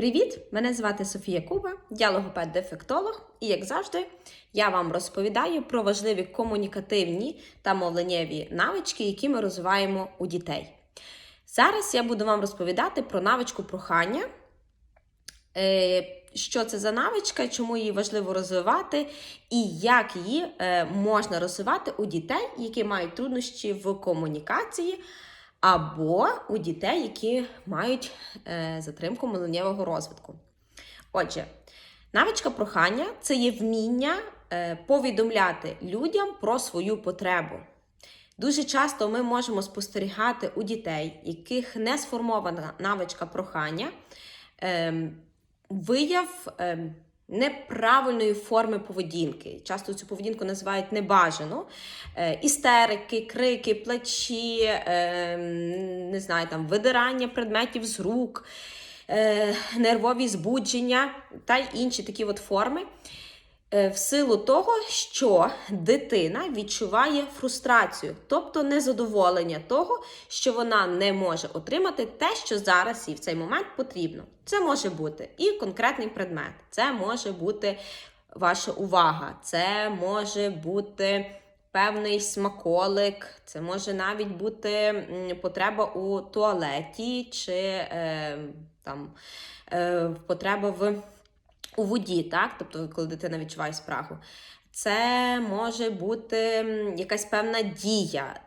Привіт! Мене звати Софія Куба, я логопед-дефектолог, і як завжди, я вам розповідаю про важливі комунікативні та мовленнєві навички, які ми розвиваємо у дітей. Зараз я буду вам розповідати про навичку прохання. Е, Що це за навичка, чому її важливо розвивати, і як її е, можна розвивати у дітей, які мають труднощі в комунікації, або у дітей, які мають е, затримку миленнєвого розвитку. Отже, навичка прохання це є вміння е, повідомляти людям про свою потребу. Дуже часто ми можемо спостерігати у дітей, яких не сформована навичка прохання, ем, вияв ем, неправильної форми поведінки. Часто цю поведінку називають небажану. Е, істерики, крики, плачі, ем, не знаю, там, видирання предметів з рук, е, нервові збудження та інші такі от форми. Е, В силу того, що дитина відчуває фрустрацію, тобто незадоволення того, що вона не може отримати те, що зараз їй в цей момент потрібно. Це може бути і конкретний предмет, це може бути ваша увага, це може бути певний смаколик, це може навіть бути потреба у туалеті чи е, там е, потреба в у воді, так? Тобто, коли дитина відчуває спрагу. Це може бути якась певна дія,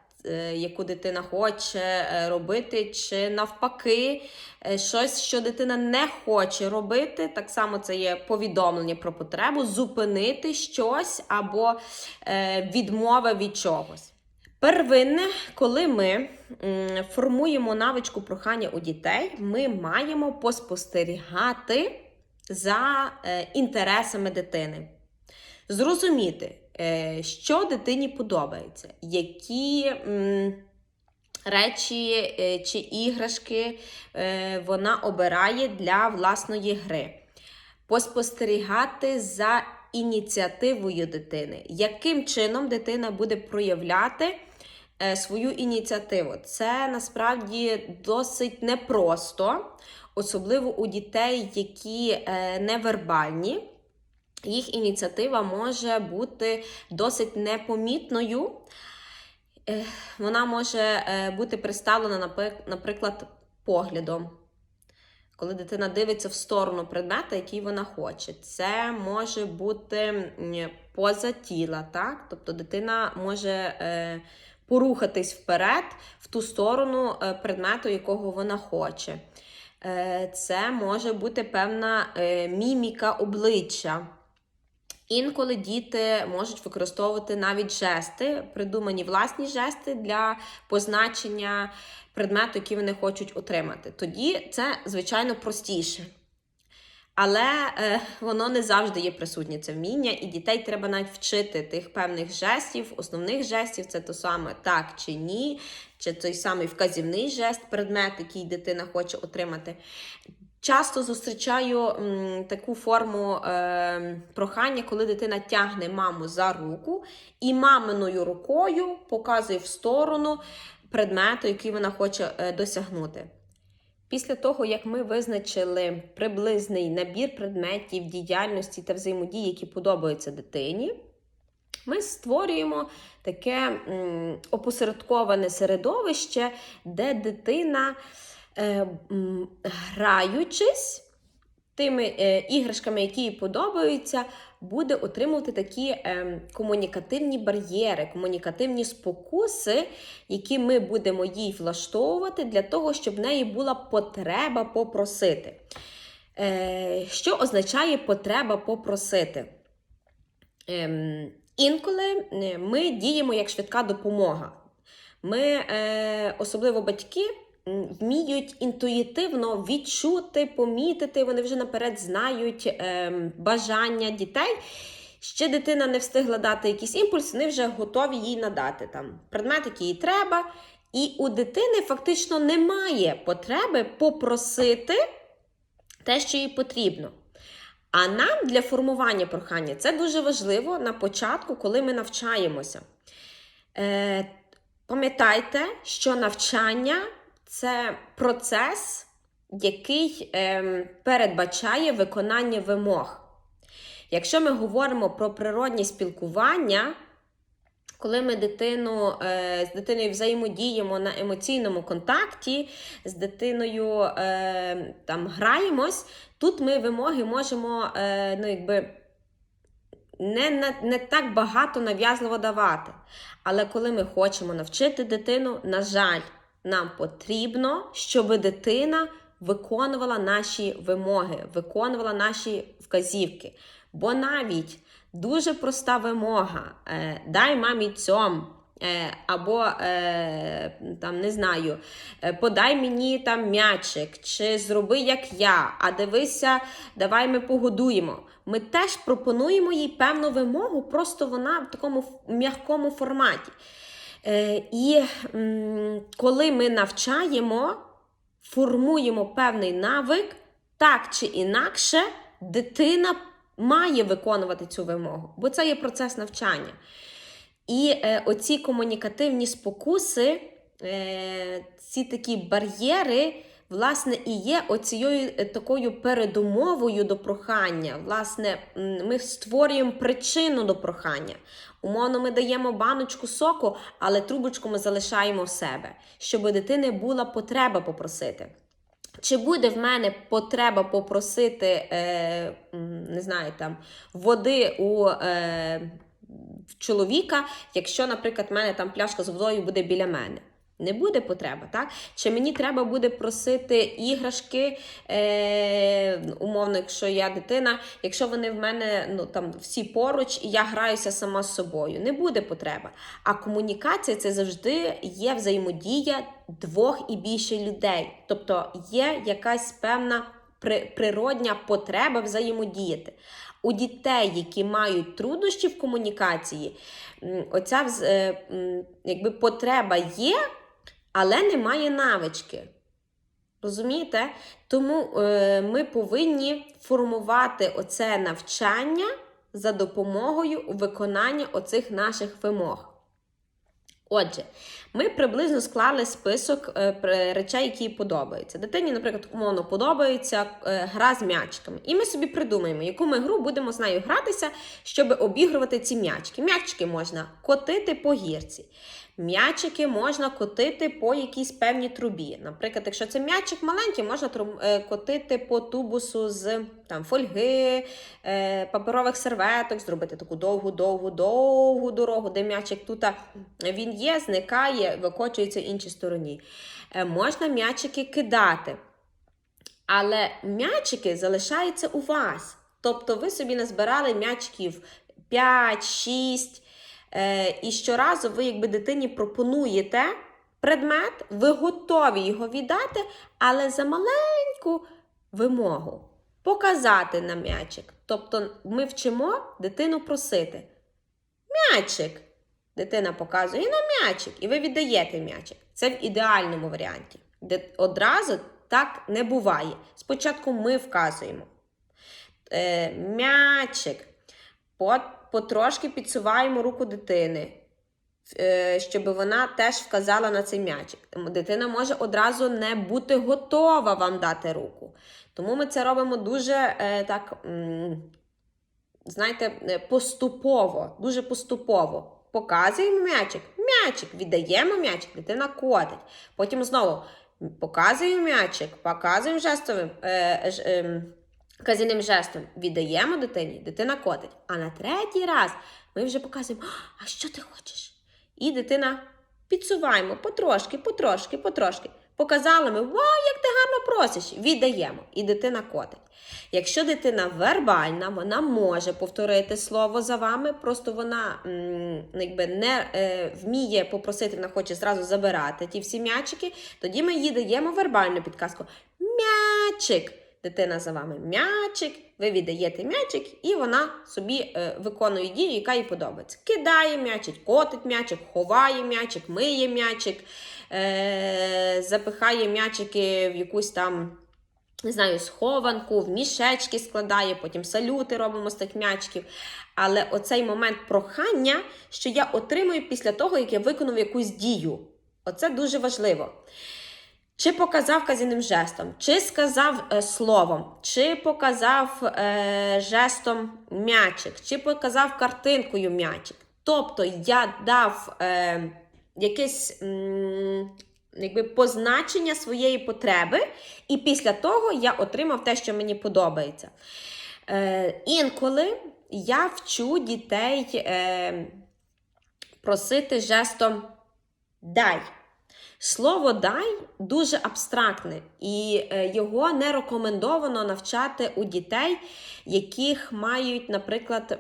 яку дитина хоче е, робити, чи навпаки, е, щось, що дитина не хоче робити. Так само це є повідомлення про потребу, зупинити щось або е, відмова від чогось. Первинне, коли ми формуємо навичку прохання у дітей, ми маємо поспостерігати за е, інтересами дитини. Зрозуміти, е, що дитині подобається, які речі е, чи іграшки е, вона обирає для власної гри. Поспостерігати за ініціативою дитини, яким чином дитина буде проявляти е, свою ініціативу. Це насправді досить непросто, особливо у дітей, які е, невербальні. Їх ініціатива може бути досить непомітною. Е, Вона може е, бути представлена, наприклад, поглядом. Коли дитина дивиться в сторону предмета, який вона хоче. Це може бути поза тіла, так? Тобто дитина може е, порухатись вперед в ту сторону предмету, якого вона хоче. Це може бути певна міміка обличчя. Інколи діти можуть використовувати навіть жести, придумані власні жести для позначення предмету, який вони хочуть отримати. Тоді це, звичайно, простіше. Але е, воно не завжди є присутнє це вміння, і дітей треба навіть вчити тих певних жестів, основних жестів це то саме так чи ні, чи той самий вказівний жест, предмет, який дитина хоче отримати. Часто зустрічаю м, таку форму е, прохання, коли дитина тягне маму за руку і маминою рукою показує в сторону предмету, який вона хоче е, досягнути. Після того, як ми визначили приблизний набір предметів, діяльності та взаємодії, які подобаються дитині, ми створюємо таке м, опосередковане середовище, де дитина, граючись тими е, іграшками, які їй подобаються, буде отримувати такі е, комунікативні бар'єри, комунікативні спокуси, які ми будемо їй влаштовувати для того, щоб в неї була потреба попросити. Е, що означає потреба попросити? Ем, інколи е, ми діємо як швидка допомога. Ми, е, особливо батьки, вміють інтуїтивно відчути, помітити, вони вже наперед знають ем, бажання дітей. Ще дитина не встигла дати якийсь імпульс, вони вже готові їй надати там предмет, який їй треба. І у дитини фактично немає потреби попросити те, що їй потрібно. А нам для формування прохання це дуже важливо на початку, коли ми навчаємося. Е, пам'ятайте, що навчання це процес який ем, передбачає виконання вимог. Якщо ми говоримо про природні спілкування, коли ми дитину, е, з дитиною взаємодіємо на емоційному контакті, з дитиною е, там граємось, тут ми вимоги можемо е, ну, якби, не, не так багато нав'язливо давати. Але коли ми хочемо навчити дитину, на жаль, нам потрібно, щоб дитина виконувала наші вимоги, виконувала наші вказівки. Бо навіть дуже проста вимога: е, дай мамі цьом. Е, Або е, там не знаю, подай мені там м'ячик, чи зроби як я, а дивися, давай ми погодуємо. Ми теж пропонуємо їй певну вимогу, просто вона в такому м'якому форматі. Е, і коли ми навчаємо, формуємо певний навик, так чи інакше, дитина має виконувати цю вимогу, бо це є процес навчання. І е, оці комунікативні спокуси, е, ці такі бар'єри, власне, і є оцією такою передумовою до прохання. Власне, ми створюємо причину до прохання. Умовно, ми даємо баночку соку, але трубочку ми залишаємо в себе, щоб у дитини була потреба попросити. Чи буде в мене потреба попросити, е, не знаю, там, води у е, чоловіка, якщо, наприклад, в мене там пляшка з водою буде біля мене? Не буде потреба, так? Чи мені треба буде просити іграшки, е, умовно, якщо я дитина, якщо вони в мене ну, там, всі поруч, і я граюся сама з собою. Не буде потреба. А комунікація це завжди є взаємодія двох і більше людей. Тобто є якась певна природня потреба взаємодіяти. У дітей, які мають труднощі в комунікації, оця е, якби потреба є, але немає навички. Розумієте? Тому е, ми повинні формувати оце навчання за допомогою виконання оцих наших вимог. Отже, ми приблизно склали список е, речей, які подобаються. Дитині, наприклад, умовно подобається е, гра з м'ячиками. І ми собі придумаємо, яку ми гру будемо з нею гратися, щоб обігрувати ці м'ячики. М'ячики можна котити по гірці. М'ячики можна котити по якійсь певній трубі. Наприклад, якщо це м'ячик маленький, можна е, котити по тубусу з там, фольги, е, паперових серветок, зробити таку довгу, довгу, довгу дорогу, де м'ячик тут він є, зникає, викочується в іншій стороні. Е, можна м'ячики кидати. Але м'ячики залишаються у вас. Тобто ви собі назбирали м'ячиків 5, 6. Е, і щоразу ви, якби дитині пропонуєте предмет, ви готові його віддати, але за маленьку вимогу показати на м'ячик. Тобто ми вчимо дитину просити. М'ячик. Дитина показує на м'ячик, і ви віддаєте м'ячик. Це в ідеальному варіанті. Де одразу так не буває. Спочатку ми вказуємо. Е, м'ячик. По, потрошки підсуваємо руку дитини, е, щоб вона теж вказала на цей м'ячик. Дитина може одразу не бути готова вам дати руку. Тому ми це робимо дуже е, так, знаєте, е, поступово, дуже поступово. Показуємо м'ячик, м'ячик, віддаємо м'ячик, дитина котить. Потім знову показуємо м'ячик, показуємо жестовим. Е, ж, ем, жестом віддаємо дитині, дитина котить. А на третій раз ми вже показуємо, а що ти хочеш? І дитина підсуваємо потрошки, потрошки, потрошки. Показали ми, вау, як ти гарно просиш, віддаємо. І дитина котить. Якщо дитина вербальна, вона може повторити слово за вами, просто вона м, якби не е, вміє попросити, вона хоче зразу забирати ті всі м'ячики, тоді ми їй даємо вербальну підказку. М'ячик. Дитина за вами м'ячик, ви віддаєте м'ячик, і вона собі е, виконує дію, яка їй подобається. Кидає м'ячик, котить м'ячик, ховає м'ячик, миє м'ячик, е, запихає м'ячики в якусь там. Не знаю, схованку, в мішечки складає, потім салюти робимо з тих м'ячків. Але оцей момент прохання, що я отримую після того, як я виконав якусь дію. Оце дуже важливо. Чи показав казівним жестом, чи сказав е, словом, чи показав е, жестом м'ячик, чи показав картинкою м'ячик. Тобто я дав е, якесь м, якби, позначення своєї потреби, і після того я отримав те, що мені подобається. Е, інколи я вчу дітей е, просити жестом дай. Слово дай дуже абстрактне, і е, його не рекомендовано навчати у дітей, яких мають, наприклад,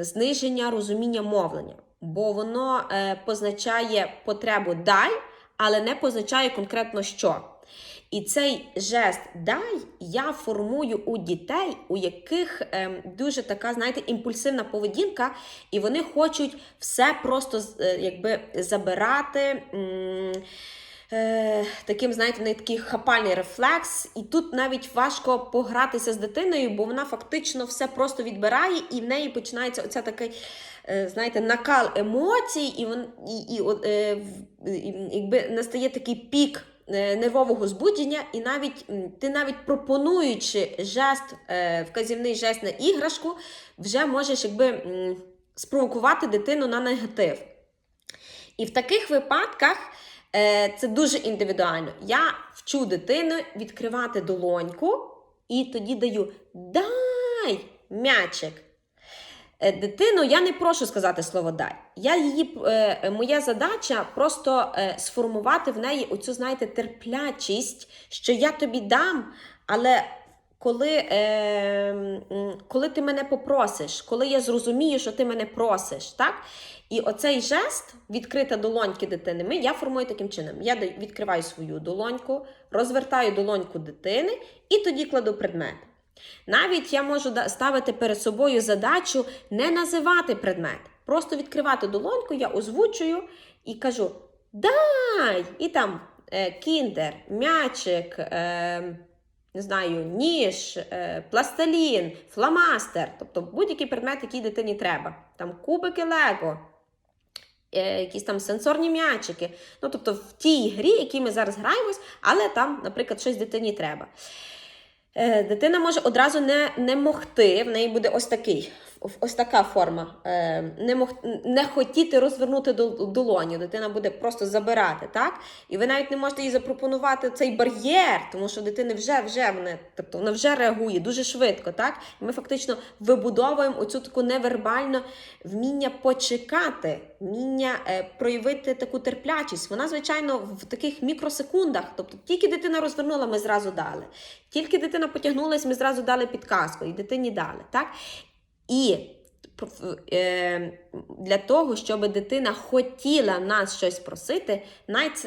зниження розуміння мовлення, бо воно е, позначає потребу дай, але не позначає конкретно що. І цей жест дай я формую у дітей, у яких ем, дуже така, знаєте, імпульсивна поведінка, і вони хочуть все просто е, якби забирати. м, Е, таким, знаєте, не такий хапальний рефлекс, і тут навіть важко погратися з дитиною, бо вона фактично все просто відбирає, і в неї починається оця такий, е, знаєте, накал емоцій, і він і, і, е, в- і, якби настає такий пік е, нервового збудження, і навіть ти навіть пропонуючи жест, е, вказівний жест на іграшку, вже можеш якби спровокувати дитину на негатив. І в таких випадках е, це дуже індивідуально. Я вчу дитину відкривати долоньку і тоді даю дай м'ячик. Е, Дитину я не прошу сказати слово дай. Я її, е, моя задача просто е, сформувати в неї оцю, знаєте, терплячість, що я тобі дам, але коли, е, коли ти мене попросиш, коли я зрозумію, що ти мене просиш, так? І оцей жест відкрита долоньки дитини, ми, я формую таким чином. Я відкриваю свою долоньку, розвертаю долоньку дитини і тоді кладу предмет. Навіть я можу ставити перед собою задачу не називати предмет, просто відкривати долоньку, я озвучую і кажу дай! І там е, кіндер, м'ячик, е, не знаю, ніж, е, пластилін, фломастер, тобто будь-який предмет, який дитині треба. Там кубики Лего, е, якісь там сенсорні м'ячики. Ну, тобто в тій грі, якій ми зараз граємось, але там, наприклад, щось дитині треба. Е, Дитина може одразу не, не могти, в неї буде ось такий, ось така форма. Е, Не, мог, не хотіти розвернути дол- долоню. Дитина буде просто забирати, так? І ви навіть не можете їй запропонувати цей бар'єр, тому що дитина вже вже вона, тобто вона вже реагує дуже швидко, так? І ми фактично вибудовуємо оцю таку невербальну вміння почекати, вміння е, проявити таку терплячість. Вона, звичайно, в таких мікросекундах. Тобто, тільки дитина розвернула, ми зразу дали. Тільки дитина потягнулась, ми зразу дали підказку, і дитині дали. Так? І е, для того, щоб дитина хотіла нас щось просити,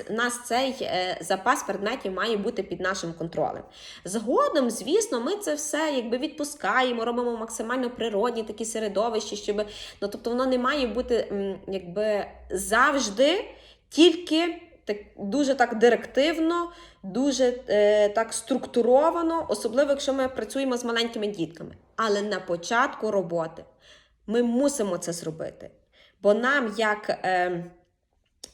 нас цей е, запас предметів має бути під нашим контролем. Згодом, звісно, ми це все якби відпускаємо, робимо максимально природні такі середовища, щоб ну, тобто воно не має бути якби завжди тільки так, дуже так директивно, дуже е, так структуровано, особливо якщо ми працюємо з маленькими дітками. Але на початку роботи ми мусимо це зробити. Бо нам, як е,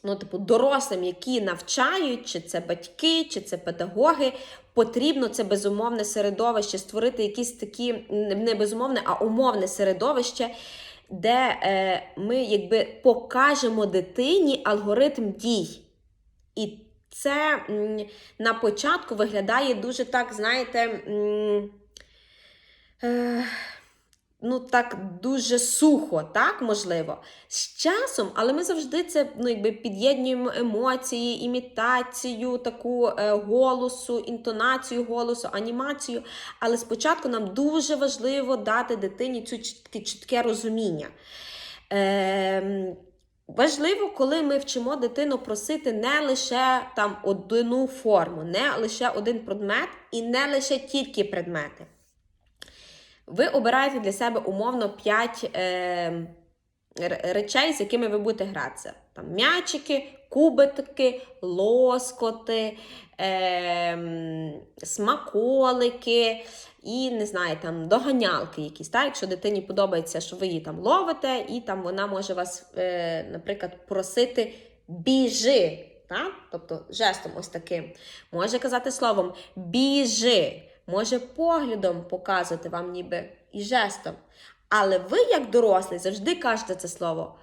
ну, типу, дорослим, які навчають, чи це батьки, чи це педагоги, потрібно це безумовне середовище, створити якісь такі, не безумовне, а умовне середовище, де е, ми якби покажемо дитині алгоритм дій. І це на початку виглядає дуже так, знаєте, е, ну так дуже сухо, так, можливо. З часом, але ми завжди це ну, якби під'єднуємо емоції, імітацію, таку е, голосу, інтонацію голосу, анімацію. Але спочатку нам дуже важливо дати дитині цю чітке, чітке розуміння. Е, Важливо, коли ми вчимо дитину просити не лише там одну форму, не лише один предмет і не лише тільки предмети. Ви обираєте для себе умовно 5 е, речей, з якими ви будете гратися. Там м'ячики, кубики, лоскоти, е, смаколики і не знаю, там доганялки якісь. Так? Якщо дитині подобається, що ви її там ловите, і там вона може вас, е, наприклад, просити біжи. Так? Тобто жестом ось таким. Може казати словом біжи, може поглядом показувати вам ніби і жестом. Але ви, як дорослий, завжди кажете це слово.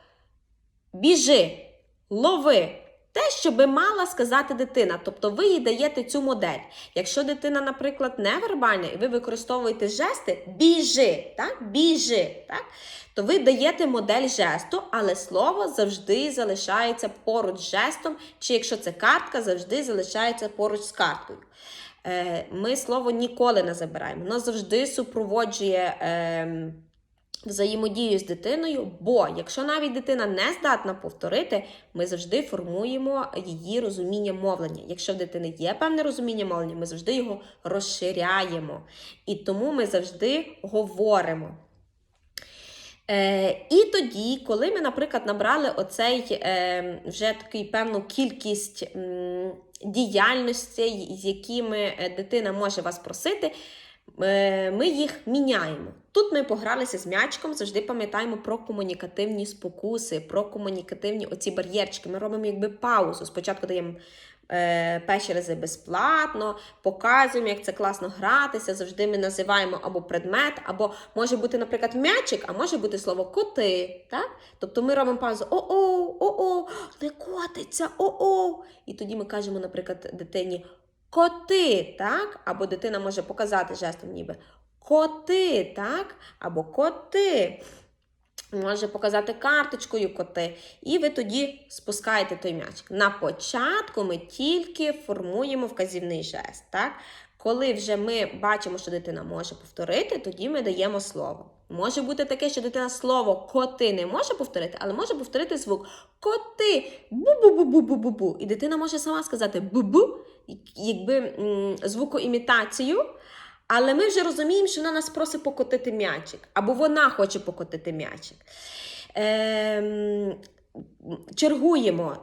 Біжи, лови. Те, що би мала сказати дитина, тобто ви їй даєте цю модель. Якщо дитина, наприклад, не вербальна, і ви використовуєте жести біжи, так? біжи, так? то ви даєте модель жесту, але слово завжди залишається поруч з жестом, чи якщо це картка, завжди залишається поруч з карткою. Е, Ми слово ніколи не забираємо, воно завжди супроводжує. Взаємодію з дитиною, бо якщо навіть дитина не здатна повторити, ми завжди формуємо її розуміння мовлення. Якщо в дитини є певне розуміння мовлення, ми завжди його розширяємо. І тому ми завжди говоримо. Е, І тоді, коли ми, наприклад, набрали оцей е, вже такий певну кількість м, діяльностей, з якими е, дитина може вас просити, е, ми їх міняємо. Тут ми погралися з м'ячиком, завжди пам'ятаємо про комунікативні спокуси, про комунікативні оці бар'єрчики. Ми робимо якби паузу. Спочатку даємо е, перші рази безплатно, показуємо, як це класно гратися. Завжди ми називаємо або предмет, або може бути, наприклад, м'ячик, а може бути слово коти. Так? Тобто ми робимо паузу о-о, о-о, не котиться, о-о. І тоді ми кажемо, наприклад, дитині коти, так? Або дитина може показати жестом, ніби коти, так? Або коти. Може показати карточкою коти. І ви тоді спускаєте той м'ячик. На початку ми тільки формуємо вказівний жест. Так? Коли вже ми бачимо, що дитина може повторити, тоді ми даємо слово. Може бути таке, що дитина слово коти не може повторити, але може повторити звук коти. Бу-бу-бу-бу-бу-бу. І дитина може сама сказати бу-бу, якби звукоімітацію. Але ми вже розуміємо, що вона нас просить покотити м'ячик, або вона хоче покотити м'ячик. Ем, чергуємо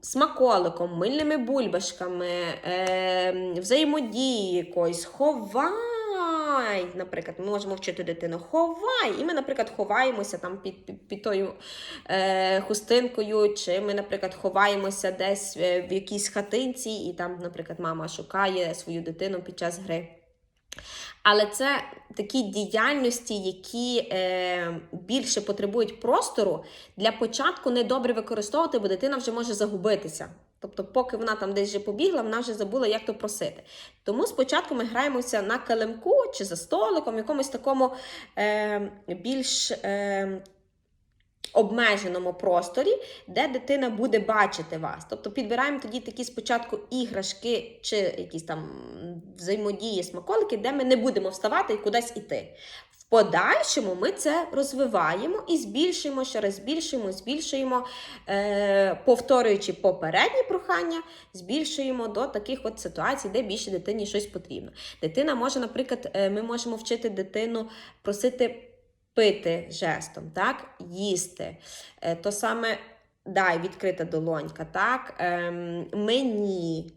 смаколиком, мильними бульбашками, ем, взаємодії якоїсь, ховай. Наприклад, ми можемо вчити дитину ховай. І ми, наприклад, ховаємося там під, під, під тою е, хустинкою, чи ми, наприклад, ховаємося десь е, в якійсь хатинці, і там, наприклад, мама шукає свою дитину під час гри. Але це такі діяльності, які е, більше потребують простору, для початку не добре використовувати, бо дитина вже може загубитися. Тобто, поки вона там десь вже побігла, вона вже забула, як то просити. Тому спочатку ми граємося на килимку чи за столиком, якомусь такому е, більш е, обмеженому просторі, де дитина буде бачити вас. Тобто підбираємо тоді такі спочатку іграшки чи якісь там взаємодії, смаколики, де ми не будемо вставати і кудись іти. В подальшому ми це розвиваємо і збільшуємо, ще раз збільшуємо, збільшуємо, е, повторюючи попередні прохання, збільшуємо до таких от ситуацій, де більше дитині щось потрібно. Дитина може, наприклад, е, ми можемо вчити дитину просити пити жестом, так? їсти. Е, то саме дай відкрита долонька, так? Ем, мені.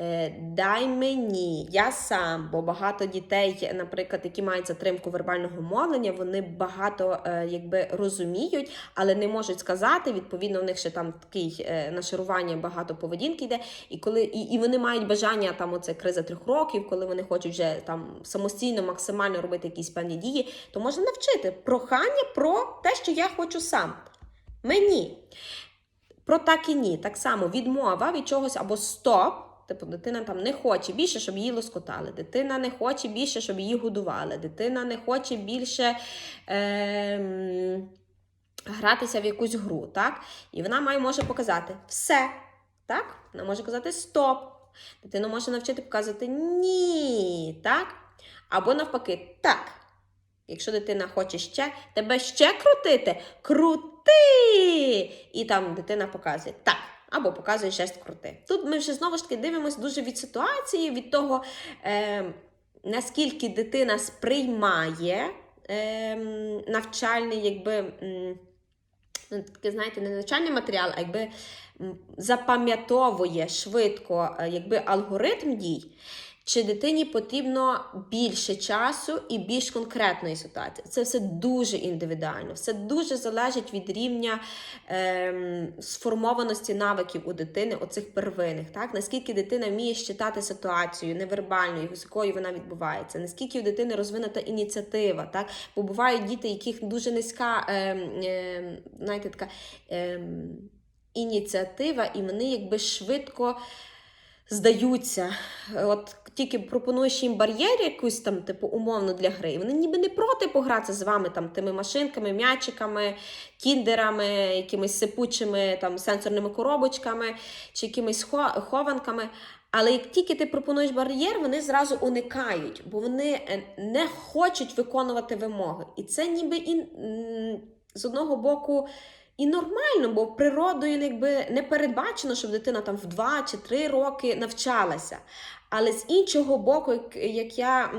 Е, Дай мені, я сам, бо багато дітей, наприклад, які мають затримку вербального мовлення, вони багато е, якби розуміють, але не можуть сказати. Відповідно, у них ще там такий е, нашарування багато поведінки йде. І коли і, і вони мають бажання там оце криза трьох років, коли вони хочуть вже там самостійно максимально робити якісь певні дії, то можна навчити прохання про те, що я хочу сам. Мені. Про так і ні. Так само відмова від чогось або стоп. Типу, дитина там не хоче більше, щоб її лоскотали. Дитина не хоче більше, щоб її годували. Дитина не хоче більше е, гратися в якусь гру. так? І вона має може показати все. так? Вона може казати стоп. Дитину може навчити показувати ні. так? Або навпаки, так. Якщо дитина хоче ще тебе ще крутити, крути! І там дитина показує так. Або показує жест крути. Тут ми вже знову ж таки дивимося дуже від ситуації, від того, е, наскільки дитина сприймає е, навчальний, якби, ну, таке, знаєте, не навчальний матеріал, а якби запам'ятовує швидко е, якби, алгоритм дій. Чи дитині потрібно більше часу і більш конкретної ситуації. Це все дуже індивідуально, все дуже залежить від рівня ем, сформованості навиків у дитини, оцих первинних. Так? Наскільки дитина вміє читати ситуацію невербально, з якою вона відбувається, наскільки у дитини розвинута ініціатива. Так? Бо бувають діти, яких дуже низька ем, ем, знаєте, така. Ем, Ініціатива, і вони якби швидко здаються. От тільки пропонуєш їм бар'єр якусь там, типу, умовно для гри. і Вони ніби не проти погратися з вами там тими машинками, м'ячиками, кіндерами, якимись сипучими там сенсорними коробочками чи якимись хованками. Але як тільки ти пропонуєш бар'єр, вони зразу уникають, бо вони е, не хочуть виконувати вимоги. І це ніби і з одного боку. І нормально, бо природою якби не передбачено, щоб дитина там в 2 чи 3 роки навчалася. Але з іншого боку, як, я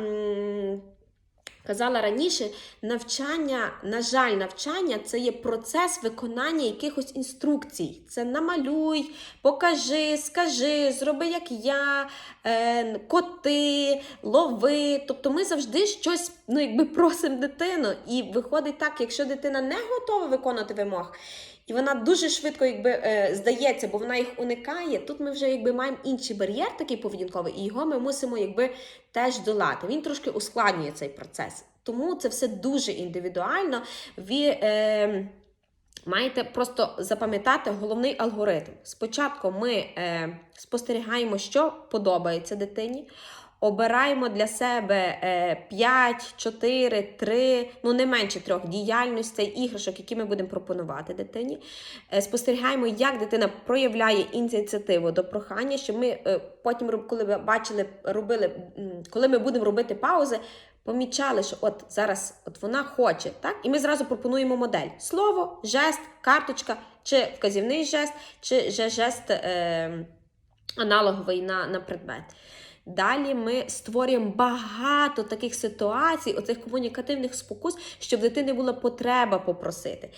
казала раніше, навчання, на жаль, навчання це є процес виконання якихось інструкцій. Це намалюй, покажи, скажи, зроби як я, е, коти, лови. Тобто ми завжди щось ну, якби просимо дитину. І виходить так, якщо дитина не готова виконувати вимог, і вона дуже швидко якби, е, здається, бо вона їх уникає. Тут ми вже якби маємо інший бар'єр, такий поведінковий, і його ми мусимо якби теж долати. Він трошки ускладнює цей процес. Тому це все дуже індивідуально. Ви е, маєте просто запам'ятати головний алгоритм. Спочатку ми е, спостерігаємо, що подобається дитині. Обираємо для себе е, 5, 4, 3, ну не менше трьох діяльностей, іграшок, які ми будемо пропонувати дитині. Е, Спостерігаємо, як дитина проявляє ініціативу до прохання, щоб ми е, потім, коли ви бачили, робили, коли ми будемо робити паузи, помічали, що от зараз от вона хоче, так? І ми зразу пропонуємо модель: слово, жест, карточка, чи вказівний жест, чи же жест е, аналоговий на, на предмет. Далі ми створюємо багато таких ситуацій, оцих комунікативних спокус, щоб дитини була потреба попросити.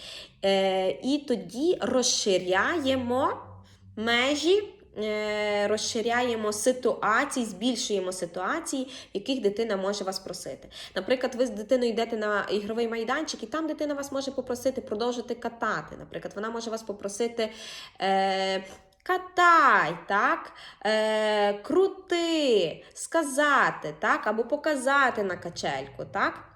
Е, і тоді розширяємо межі, е, розширяємо ситуації, збільшуємо ситуації, в яких дитина може вас просити. Наприклад, ви з дитиною йдете на ігровий майданчик, і там дитина вас може попросити продовжити катати. Наприклад, вона може вас попросити. Е, Катай, так? Е, крути, сказати, так? або показати на качельку, так?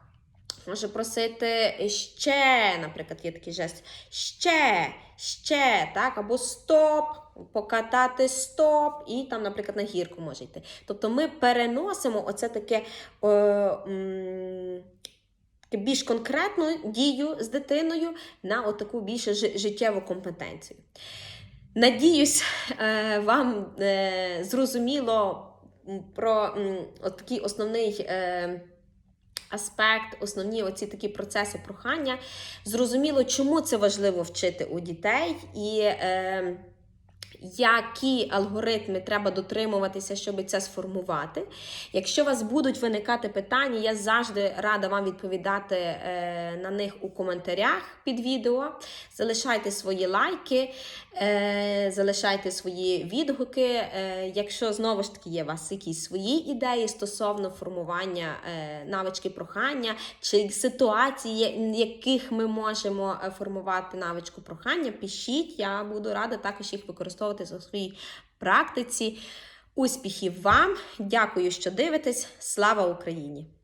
Може просити ще, наприклад, є такий жест. Ще, ще, так? Або стоп, покатати стоп, і там, наприклад, на гірку може йти. Тобто ми переносимо оце таке. Е, м, більш конкретну дію з дитиною на отаку більш жи- життєву компетенцію. Надіюсь, е, вам е, зрозуміло про такий основний е, аспект, основні оці такі процеси прохання. Зрозуміло, чому це важливо вчити у дітей і. Які алгоритми треба дотримуватися, щоб це сформувати. Якщо у вас будуть виникати питання, я завжди рада вам відповідати е, на них у коментарях під відео. Залишайте свої лайки, е, залишайте свої відгуки. Е, якщо знову ж таки є у вас якісь свої ідеї стосовно формування навички прохання чи ситуації, яких ми можемо формувати навичку прохання, пишіть, я буду рада також їх використовувати у своїй практиці. Успіхів вам! Дякую, що дивитесь! Слава Україні!